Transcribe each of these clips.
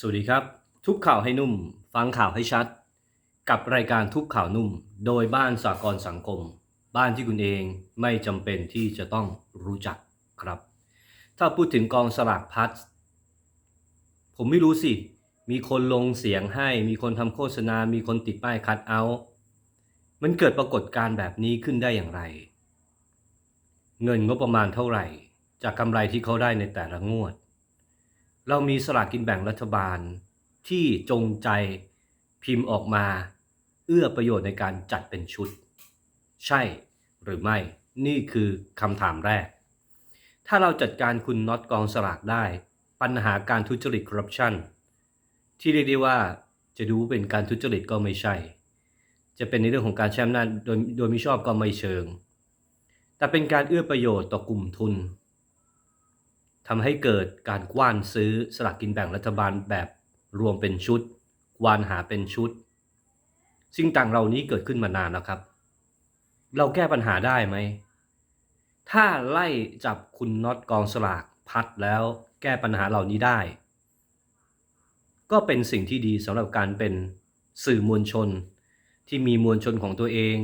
สวัสดีครับ ทุกข่าวให้นุ่ม ฟังข่าวให้ชัด กับรายการทุกข่าวนุ่ม โดยบ้านสากลสังคม บ้านที่คุณเองไม่จำเป็นที่จะต้องรู้จักครับ ถ้าพูดถึงกองสลากพัดผมไม่รู้สิ มีคนลงเสียงให้ มีคนทำโฆษณา มีคนติดป้ายคัดเอา มันเกิดปรากฏการณ์แบบนี้ขึ้นได้อย่างไร เงินงบประมาณเท่าไหร่ จากกำไรที่เขาได้ในแต่ละงวด เรามีสลากกินแบ่งรัฐบาลที่จงใจพิมพ์ออกมา เอื้อประโยชน์ในการจัดเป็นชุด ใช่หรือไม่ นี่คือคำถามแรก ถ้าเราจัดการคุณน็อตกองสลากได้ ปัญหาการทุจริตคอร์รัปชันที่เรียกได้ว่าจะดูเป็นการทุจริตก็ไม่ใช่ จะเป็นในเรื่องของการใช้อำนาจโดยโดยมิชอบก็ไม่เชิง แต่เป็นการเอื้อประโยชน์ต่อกลุ่มทุน ทำให้เกิดการกว้านซื้อสลากกินแบ่งรัฐบาลแบบรวมเป็นชุด กวานหาเป็นชุด สิ่งต่างเหล่านี้เกิดขึ้นมานานแล้วครับ เราแก้ปัญหาได้ไหม ถ้าไล่จับคุณน็อตกองสลากพัดแล้วแก้ปัญหาเหล่านี้ได้ ก็เป็นสิ่งที่ดีสำหรับการเป็นสื่อมวลชน ที่มีมวลชนของตัวเอง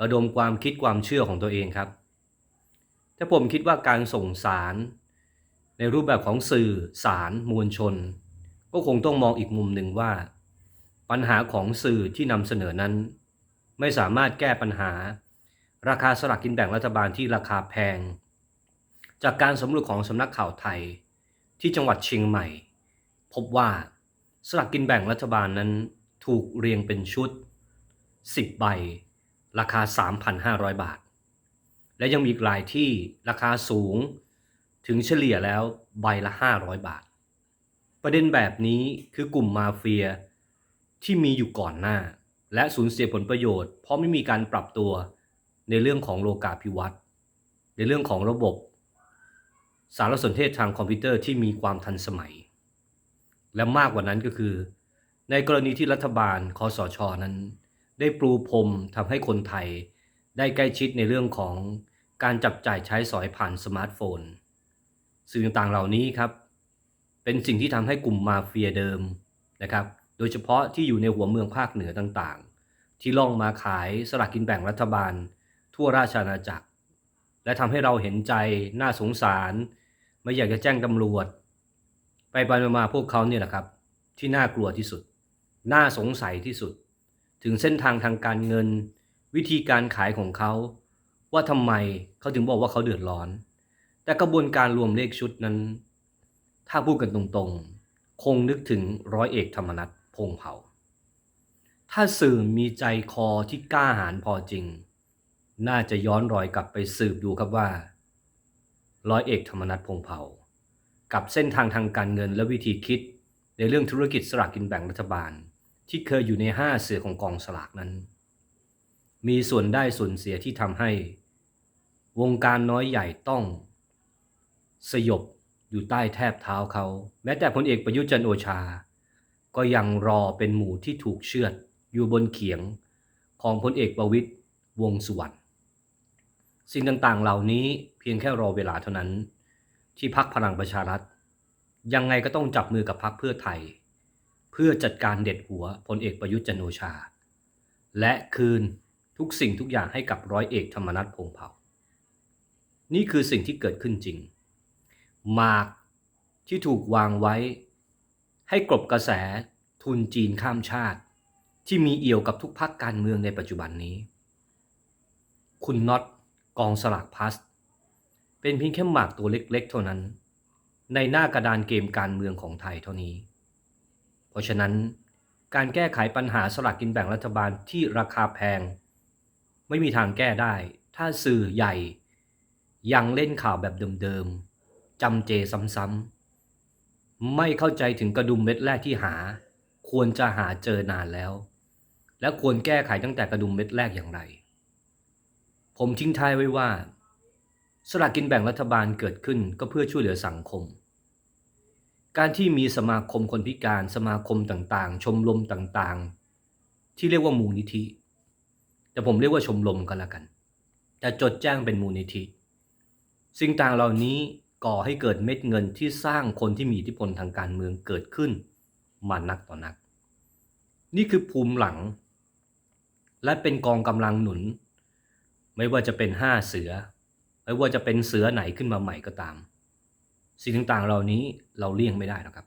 ระดมความคิดความเชื่อของตัวเองครับ แต่ผมคิดว่าการส่งสาร ในรูปแบบของสื่อสารมวลชน ก็คงต้องมองอีกมุมหนึ่งว่า ปัญหาของสื่อที่นำเสนอนั้น ไม่สามารถแก้ปัญหา ราคาสลากกินแบ่งรัฐบาลที่ราคาแพง จากการสำรวจของสำนักข่าวไทย ที่จังหวัดเชียงใหม่ พบว่าสลากกินแบ่งรัฐบาลนั้นถูกเรียงเป็นชุด 10 ใบ ราคา 3,500 บาท และยังมีอีกหลายที่ราคาสูง ถึงเฉลี่ยแล้วใบละ 500 บาท ประเด็นแบบนี้คือกลุ่มมาเฟียที่มีอยู่ก่อนหน้า และสูญเสียผลประโยชน์ เพราะไม่มีการปรับตัวในเรื่องของโลกาภิวัตน์ในเรื่องของระบบ สารสนเทศทางคอมพิวเตอร์ที่มีความทันสมัย และมากกว่านั้นก็คือ ในกรณีที่รัฐบาลคอสชนั้น ได้ปลูพรมทำให้คนไทย ได้ใกล้ชิดในเรื่องของการจับจ่ายใช้สอยผ่านสมาร์ทโฟน สิ่งต่างๆเหล่านี้ครับ เป็นสิ่งที่ทำให้กลุ่มมาเฟียเดิมนะครับ โดยเฉพาะที่อยู่ในหัวเมืองภาคเหนือต่างๆ ที่ล่องมาขายสลากกินแบ่งรัฐบาล ทั่วราชอาณาจักร และทำให้เราเห็นใจน่าสงสาร ไม่อยากจะแจ้งตำรวจ ไปไปมาพวกเขาเนี่ยแหละครับ ที่น่ากลัวที่สุด น่าสงสัยที่สุด ถึงเส้นทางทางการเงิน วิธีการขายของเขา ว่าทำไมเขาถึงบอกว่าเขาเดือดร้อน แต่กระบวนการรวมเลขชุดนั้น ถ้าพูดกันตรงๆ คงนึกถึงร้อยเอกธรรมนัฐพงเผ่า ถ้าสื่อมีใจคอที่กล้าหาญพอจริง น่าจะย้อนรอยกลับไปสืบดูครับว่า ร้อยเอกธรรมนัฐพงเผ่า กับเส้นทางทางการเงินและวิธีคิดในเรื่องธุรกิจสลากกินแบ่งรัฐบาล ที่เคยอยู่ในห้าเสือของกองสลากนั้น มีส่วนได้ส่วนเสียที่ทำให้ วงการน้อยใหญ่ต้อง สยบอยู่ใต้แทบเท้าเขา แม้แต่พลเอกประยุทธ์จันโอชา ก็ยังรอเป็นหมูที่ถูกเชือดอยู่บนเขียงของพลเอกประวิตยวงสุวรรณสิ่งต่างๆ เหล่านี้เพียงแค่รอเวลาเท่านั้น ที่พักพลังประชารัฐ ยังไงก็ต้องจับมือกับพักเพื่อไทย เพื่อจัดการเด็ดหัวพลเอกประยุทธ์จันโอชา และคืนทุกสิ่งทุกอย่างให้กับร้อยเอกธรรมนัฐพงเผ่า นี่คือสิ่งที่เกิดขึ้นจริง หมากที่ถูกวางไว้ ให้กลบกระแสทุนจีนข้ามชาติ ที่มีเอี่ยวกับทุกพักการเมืองในปัจจุบันนี้ คุณน็อตกองสลากพลัส เป็นเพียงแค่หมากตัวเล็กๆ เท่านั้น ในหน้ากระดานเกมการเมืองของไทยเท่านี้ เพราะฉะนั้นการแก้ไขปัญหาสลากกินแบ่งรัฐบาลที่ราคาแพง ไม่มีทางแก้ได้ ถ้าสื่อใหญ่ ยังเล่นข่าวแบบเดิมๆ จำเจซ้ำๆไม่เข้าใจถึงกระดุมเม็ดแรกที่หา ควรจะหาเจอนานแล้ว และควรแก้ไขตั้งแต่กระดุมเม็ดแรกอย่างไร ผมทิ้งท้ายไว้ว่า สลากกินแบ่งรัฐบาลเกิดขึ้นก็เพื่อช่วยเหลือสังคม การที่มีสมาคมคนพิการสมาคมต่างๆ ชมรมต่างๆ ที่เรียกว่ามูลนิธิ แต่ผมเรียกว่าชมรมก็แล้วกัน แต่จดแจ้งเป็นมูลนิธิสิ่งต่างเหล่านี้ ก่อให้เกิดเม็ดเงินที่สร้างคนที่มีอิทธิพลทางการเมืองเกิดขึ้นมานักต่อนัก นี่คือภูมิหลัง และเป็นกองกำลังหนุน ไม่ว่าจะเป็นห้าเสือ ไม่ว่าจะเป็นเสือไหนขึ้นมาใหม่ก็ตาม สิ่งต่างๆเหล่านี้เราเลี่ยงไม่ได้หรอกครับ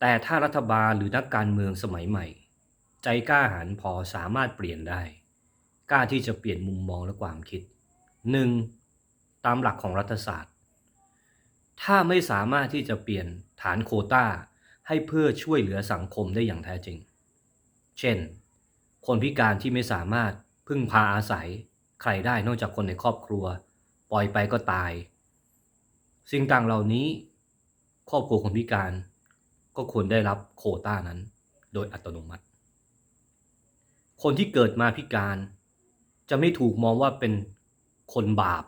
แต่ถ้ารัฐบาลหรือนักการเมืองสมัยใหม่ ใจกล้าหาญพอสามารถเปลี่ยนได้ กล้าที่จะเปลี่ยนมุมมองและความคิดหนึ่งตามหลักของรัฐศาสตร์ ถ้าไม่สามารถที่จะเปลี่ยนฐานโคต้า ให้เพื่อช่วยเหลือสังคมได้อย่างแท้จริง เช่น คนพิการที่ไม่สามารถพึ่งพาอาศัย ใครได้นอกจากคนในครอบครัว ปล่อยไปก็ตาย สิ่งต่างเหล่านี้ ครอบครัวคนพิการ ก็ควรได้รับโคต้านั้น โดยอัตโนมัติ คนที่เกิดมาพิการ จะไม่ถูกมองว่าเป็นคนบาป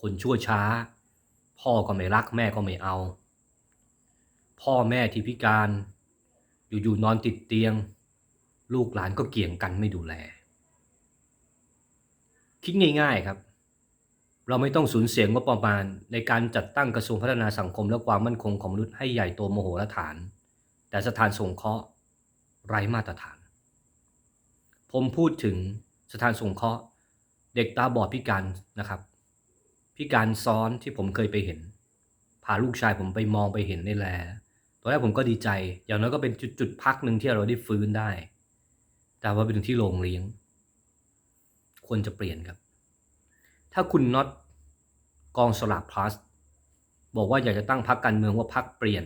คนชั่วช้า พ่อก็ไม่รักแม่ก็ไม่เอา พ่อแม่ที่พิการ อยู่ๆนอนติดเตียง ลูกหลานก็เกี่ยงกันไม่ดูแล คิดง่าย ๆครับ เราไม่ต้องสูญเสียงบประมาณในการจัดตั้งกระทรวงพัฒนาสังคมและความมั่นคงของมนุษย์ให้ใหญ่โตโมโหฬารฐาน แต่สถานสงเคราะห์ไร้มาตรฐาน ผมพูดถึงสถานสงเคราะห์เด็กตาบอดพิการนะครับ พิการซ้อนที่ผมเคยไปเห็น พาลูกชายผมไปมองไปเห็นในแลตอนแรกผมก็ดีใจ อย่างน้อยก็เป็นจุดจุดพักหนึ่งที่เราได้ฟื้นได้ แต่ว่าไปถึงที่โรงเลี้ยง ควรจะเปลี่ยนครับ ถ้าคุณน็อตกองสลากพลัสบอกว่าอยากจะตั้งพักการเมืองว่าพักเปลี่ยน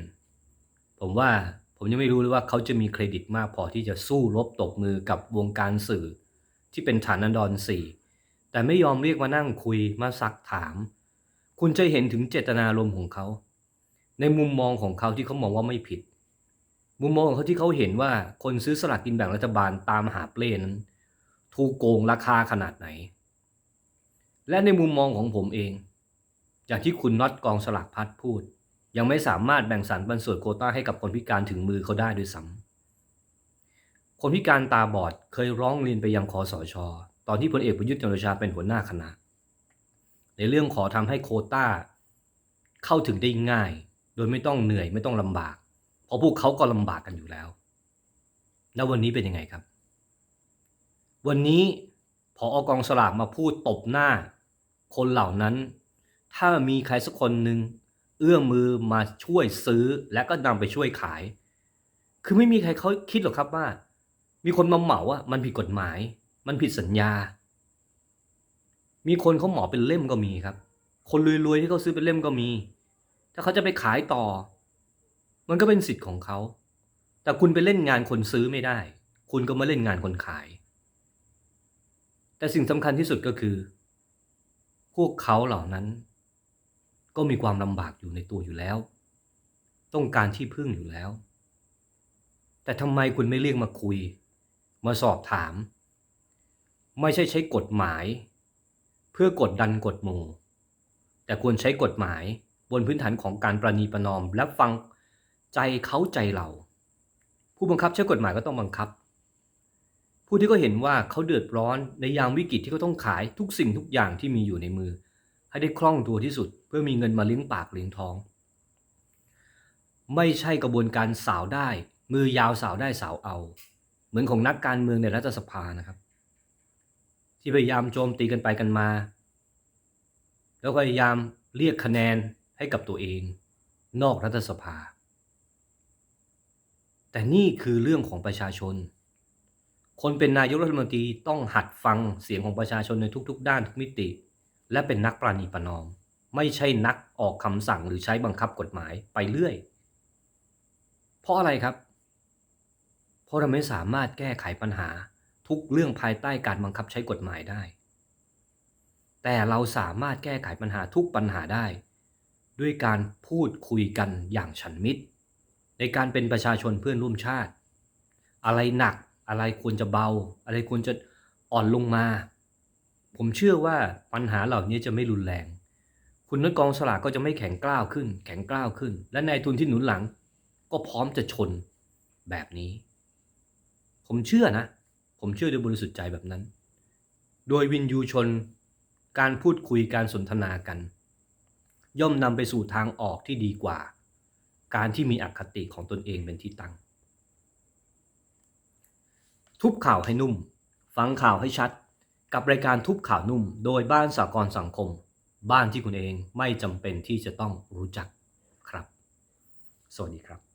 ผมว่าผมยังไม่รู้เลยว่าเขาจะมีเครดิตมากพอที่จะสู้รบตบมือกับวงการสื่อ ที่เป็นฐานันดรสี่ แต่ไม่ยอมเรียกมานั่งคุยมาซักถาม คุณจะเห็นถึงเจตนารมณ์ของเขา ในมุมมองของเขาที่เขามองว่าไม่ผิด มุมมองของเขาที่เขาเห็นว่าคนซื้อสลากกินแบ่งรัฐบาลตามหาเปลนั้น ถูกโกงราคาขนาดไหน และในมุมมองของผมเอง อย่างที่คุณน็อตกองสลากพัดพูด ยังไม่สามารถแบ่งสรรปันส่วนโควต้าให้กับคนพิการถึงมือเขาได้ด้วยซ้ำคนพิการตาบอดเคยร้องเรียนไปยังคอสช ตอนที่พลเอกประยุทธ์จันทร์โอชาเป็นหัวหน้าคณะ ในเรื่องขอทำให้โคต้า เข้าถึงได้ง่าย โดยไม่ต้องเหนื่อยไม่ต้องลำบาก เพราะพวกเขาก็ลำบากกันอยู่แล้ว แล้ววันนี้เป็นยังไงครับ วันนี้พออกองสลากมาพูดตบหน้า คนเหล่านั้น ถ้ามีใครสักคนหนึ่งเอื้อมมือมาช่วยซื้อและก็นำไปช่วยขาย คือไม่มีใครเขาคิดหรอกครับว่า มีคนมาเหมาว่ามันผิดกฎหมาย มันผิดสัญญา มีคนเขาหมาเป็นเล่มก็มีครับ คนรวยๆที่เขาซื้อเป็นเล่มก็มี ถ้าเขาจะไปขายต่อ มันก็เป็นสิทธิ์ของเขา แต่คุณไปเล่นงานคนซื้อไม่ได้ คุณก็มาเล่นงานคนขาย แต่สิ่งสำคัญที่สุดก็คือ พวกเขาเหล่านั้น ก็มีความลำบากอยู่ในตัวอยู่แล้ว ต้องการที่พึ่งอยู่แล้ว แต่ทำไมคุณไม่เรียกมาคุย มาสอบถาม ไม่ใช่ใช้กฎหมาย เพื่อกดดันกฎหมู่ แต่ควรใช้กฎหมายบนพื้นฐานของการประนีประนอม และฟังใจเขาใจเรา ผู้บังคับใช้กฎหมายก็ต้องบังคับ ผู้ที่ก็เห็นว่าเขาเดือดร้อนในยามวิกฤตที่เขาต้องขายทุกสิ่งทุกอย่างที่มีอยู่ในมือ ให้ได้คล่องตัวที่สุด เพื่อมีเงินมาเลี้ยงปากเลี้ยงท้อง ไม่ใช่กระบวนการสาวได้ มือยาวสาวได้สาวเอา เหมือนของนักการเมืองในรัฐสภานะครับ ที่พยายามโจมตีกันไปกันมา แล้วพยายามเรียกคะแนนให้กับตัวเอง นอกรัฐสภา แต่นี่คือเรื่องของประชาชน คนเป็นนายกรัฐมนตรีต้องหัดฟังเสียงของประชาชนในทุก ๆ ด้านทุกมิติ และเป็นนักปราณีประนอม ไม่ใช่นักออกคำสั่งหรือใช้บังคับกฎหมายไปเรื่อย เพราะอะไรครับ เพราะเราไม่สามารถแก้ไขปัญหา ทุกเรื่องภายใต้การบังคับใช้กฎหมายได้ แต่เราสามารถแก้ไขปัญหาทุกปัญหาได้ ด้วยการพูดคุยกันอย่างฉันมิตร ในการเป็นประชาชนเพื่อนร่วมชาติ อะไรหนักอะไรควรจะเบา อะไรควรจะอ่อนลงมา ผมเชื่อว่าปัญหาเหล่านี้จะไม่รุนแรง คุณนักกองสลากก็จะไม่แข็งกล้าวขึ้น แข็งกล้าวขึ้น และนายทุนที่หนุนหลัง ก็พร้อมจะชนแบบนี้ ผมเชื่อนะ ผมเชื่อโดยบริสุทธิ์ใจแบบนั้น โดยวินยูชน การพูดคุยการสนทนากัน ย่อมนำไปสู่ทางออกที่ดีกว่า การที่มีอคติของตนเองเป็นที่ตั้ง ทุบข่าวให้นุ่ม ฟังข่าวให้ชัด กับรายการทุบข่าวนุ่ม โดยบ้านสากลสังคม บ้านที่คุณเองไม่จำเป็นที่จะต้องรู้จักครับ สวัสดีครับ